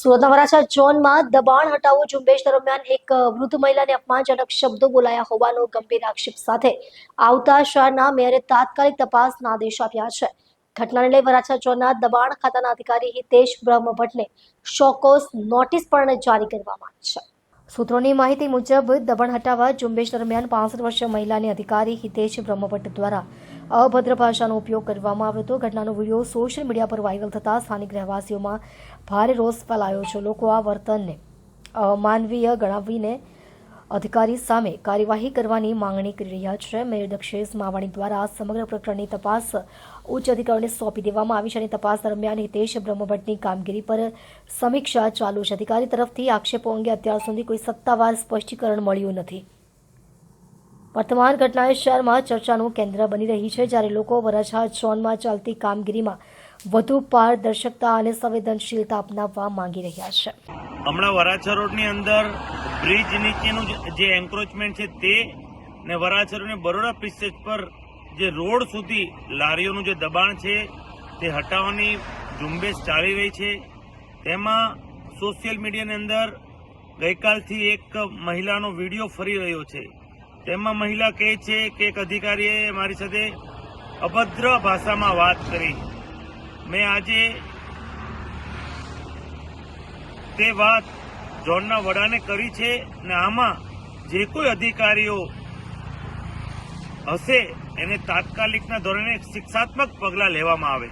સુરતના વરાછા ઝોનમાં દબાણ હટાવો ઝુંબેશ દરમિયાન એક વૃદ્ધ મહિલાને અપમાનજનક શબ્દો બોલાયા હોવાનો ગંભીર આક્ષેપ સાથે આવતા શહેરના મેયરે તાત્કાલિક તપાસના આદેશ આપ્યા છે. ઘટનાને લઈ વરાછા ઝોનના દબાણ ખાતાના અધિકારી હિતેશ બ્રહ્મભટ્ટને શોકોસ નોટિસ પણ જારી કરવામાં આવી છે. સૂત્રોની માહિતી મુજબ દબાણ હટાવવા ઝુંબેશ દરમિયાન પાસઠ વર્ષીય મહિલાની અધિકારી હિતેશ બ્રહ્મભટ્ટ દ્વારા અભદ્ર ભાષાનો ઉપયોગ કરવામાં આવ્યો હતો. ઘટનાનો વીડિયો સોશિયલ મીડિયા પર વાયરલ થતાં સ્થાનિક રહેવાસીઓમાં ભારે રોષ ફેલાયો છે. લોકો આ વર્તનને અમાનવીય ગણાવીને અધિકારી સામે કાર્યવાહી કરવાની માંગણી કરી રહ્યા છે. મેયર દક્ષેશ માવાણી દ્વારા સમગ્ર પ્રકરણની તપાસ ઉચ્ચ અધિકારીઓને સોંપી દેવામાં આવી છે અને તપાસ દરમિયાન હિતેશ બ્રહ્મભટ્ટની કામગીરી પર સમીક્ષા ચાલુ છે. અધિકારી તરફથી આક્ષેપો અંગે અત્યાર સુધી કોઈ સત્તાવાર સ્પષ્ટીકરણ મળ્યું નથી. વર્તમાન ઘટનાએ શહેરમાં ચર્ચાનું કેન્દ્ર બની રહી છે, જ્યારે લોકો વરાછા ઝોનમાં ચાલતી કામગીરીમાં વધુ પારદર્શકતા અને સંવેદનશીલતા અપનાવવા માંગી રહ્યા છે. હમણાં વરાછા રોડની અંદર બ્રિજ નીચેનું જે- એન્ક્રોચમેન્ટ છે તે, ને વરાછા રોડ બરોડા પિસ્ટેજ પર જે રોડ સુધી લારીઓનું જે દબાણ છે, તે હટાવવાની ઝુંબેશ ચાલી રહી છે. તેમાં સોશિયલ મીડિયાની અંદર ગઈકાલથી એક મહિલાનો વીડિયો ફરી રહ્યો છે. તેમાં મહિલા કહે છે કે એક અધિકારીએ મારી સાથે અભદ્ર ભાષામાં વાત કરી. મેં આજે તે વાત ઝોનના વડાને કરી છે અને આમાં જે કોઈ અધિકારીઓ હશે, એને તાત્કાલિકના ધોરણે શિક્ષાત્મક પગલાં લેવામાં આવે.